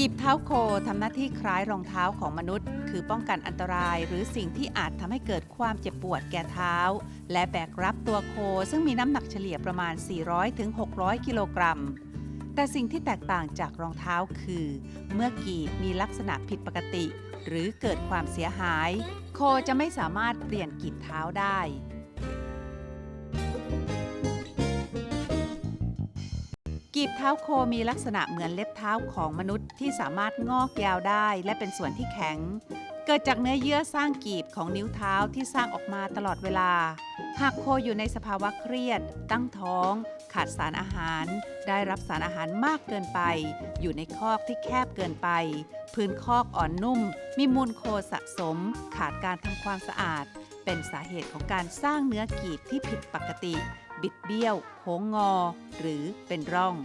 กีบเท้าโคทำหน้าที่คล้ายรองเท้าของมนุษย์ คือป้องกันอันตรายหรือสิ่งที่อาจทำให้เกิดความเจ็บปวดแก่เท้า และแบกรับตัวโคซึ่งมีน้ำหนักเฉลี่ยประมาณ 400-600 กิโลกรัม แต่สิ่งที่แตกต่างจากรองเท้าคือ เมื่อกีบมีลักษณะผิดปกติ หรือเกิดความเสียหาย โคจะไม่สามารถเปลี่ยนกีบเท้าได้ กีบเท้าโคมีลักษณะเหมือนเล็บเท้าของมนุษย์ที่สามารถงอกยาวได้และเป็นส่วนที่แข็ง เกิดจากเนื้อเยื่อสร้างกีบของนิ้วเท้าที่สร้างออกมาตลอดเวลา หากโคอยู่ในสภาวะเครียด ตั้งท้อง ขาดสารอาหาร ได้รับสารอาหารมากเกินไป อยู่ในคอกที่แคบเกินไป พื้นคอกอ่อนนุ่ม มีมูลโคสะสม ขาดการทำความสะอาด เป็นสาเหตุของการสร้างเนื้อกีบที่ผิดปกติ บิดเบี้ยว โค้งงอ หรือเป็นร่อง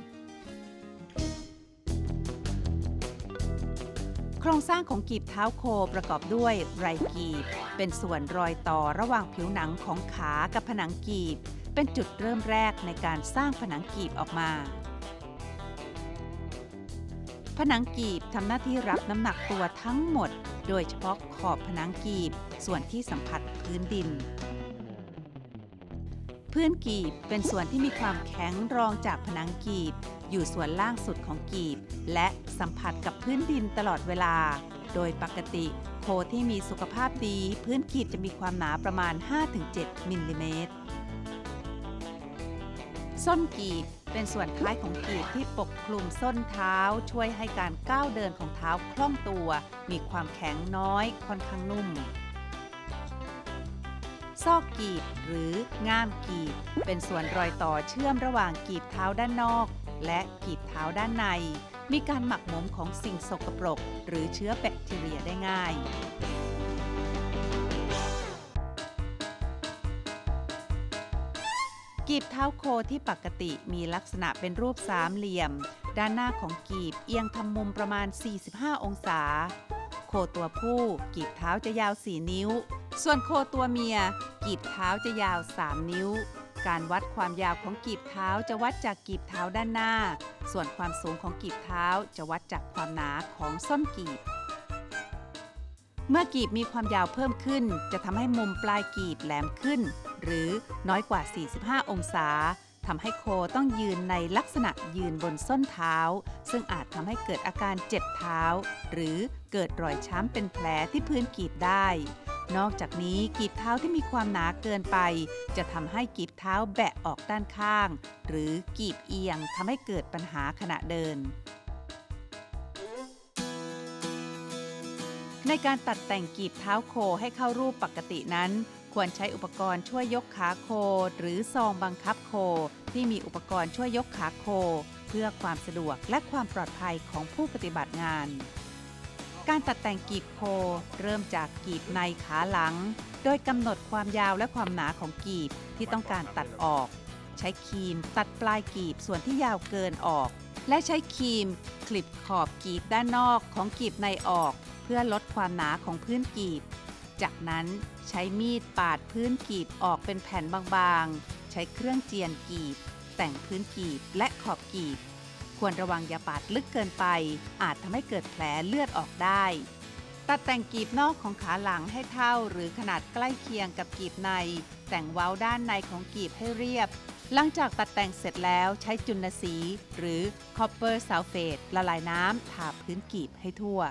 โครงสร้างของกีบเท้าโคประกอบด้วยไรกีบ เป็นส่วนรอยต่อระหว่างผิวหนังของขากับผนังกีบ เป็นจุดเริ่มแรกในการสร้างผนังกีบออกมาผนังกีบทำหน้าที่รับน้ำหนักตัวทั้งหมด โดยเฉพาะขอบผนังกีบ ส่วนที่สัมผัสพื้นดิน พื้นกีบเป็นส่วนที่มีความแข็งรองจากผนังกีบ อยู่ส่วนล่างสุดของกีบ และสัมผัสกับพื้นดินตลอดเวลา โดยปกติโคที่มีสุขภาพดี พื้นกีบจะมีความหนาประมาณ 5-7 มิลลิเมตรส้นกีบเป็นส่วนท้ายของกีบที่ปกคลุมส้นเท้า ช่วยให้การก้าวเดินของเท้าคล่องตัว มีความแข็งน้อยค่อนข้างนุ่ม ซอกกีบหรือง่ามกีบ เป็นส่วนรอยต่อเชื่อมระหว่างกีบเท้าด้านนอก และกีบเท้าด้านใน มีการหมักหมมของสิ่งสกปรก หรือเชื้อแบคทีเรียได้ง่ายกีบเท้าโคที่ปกติมีลักษณะเป็นรูปสามเหลี่ยม ด้านหน้าของกีบเอียงทำมุมประมาณ 45 องศา โคตัวผู้กีบเท้าจะยาว 4 นิ้ว ส่วนโคตัวเมีย กีบเท้าจะยาว 3 นิ้ว การวัดความยาวของกีบเท้าจะวัดจากกีบเท้าด้านหน้า ส่วนความสูงของกีบเท้าจะวัดจากความหนาของส้นกีบ เมื่อกีบมีความยาวเพิ่มขึ้น จะทำให้มุมปลายกีบแหลมขึ้น หรือน้อยกว่า 45 องศาทำให้โคต้องยืนในลักษณะยืนบนส้นเท้า ซึ่งอาจทำให้เกิดอาการเจ็บเท้า หรือเกิดรอยช้ำเป็นแผลที่พื้นกีบได้ นอกจากนี้กีบเท้าที่มีความหนาเกินไป จะทำให้กีบเท้าแบะออกด้านข้าง หรือกีบเอียงทำให้เกิดปัญหาขณะเดิน ในการตัดแต่งกีบเท้าโคให้เข้ารูปปกตินั้น ควรใช้อุปกรณ์ช่วยยกขาโค หรือซองบังคับโค ที่มีอุปกรณ์ช่วยยกขาโค เพื่อความสะดวกและความปลอดภัยของผู้ปฏิบัติงาน การตัดแต่งกีบโคเริ่มจากกีบในขาหลัง โดยกำหนดความยาวและความหนาของกีบที่ต้องการตัดออก ใช้ครีมตัดปลายกีบส่วนที่ยาวเกินออก และใช้ครีมคลิปขอบกีบด้านนอกของกีบในออก เพื่อลดความหนาของพื้นกีบ จากนั้นใช้มีดปาดพื้นกีบออกเป็นแผ่นบางๆ ใช้เครื่องเจียนกีบ แต่งพื้นกีบและขอบกีบ ควรระวังอย่าปาดลึกเกินไป อาจทำให้เกิดแผลเลือดออกได้ ตัดแต่งกีบนอกของขาหลังให้เท่าหรือขนาดใกล้เคียงกับกีบใน แต่งเว้าด้านในของกีบให้เรียบ หลังจากตัดแต่งเสร็จแล้วใช้จุลสี หรือ copper sulfate ละลายน้ำทาพื้นกีบให้ทั่ว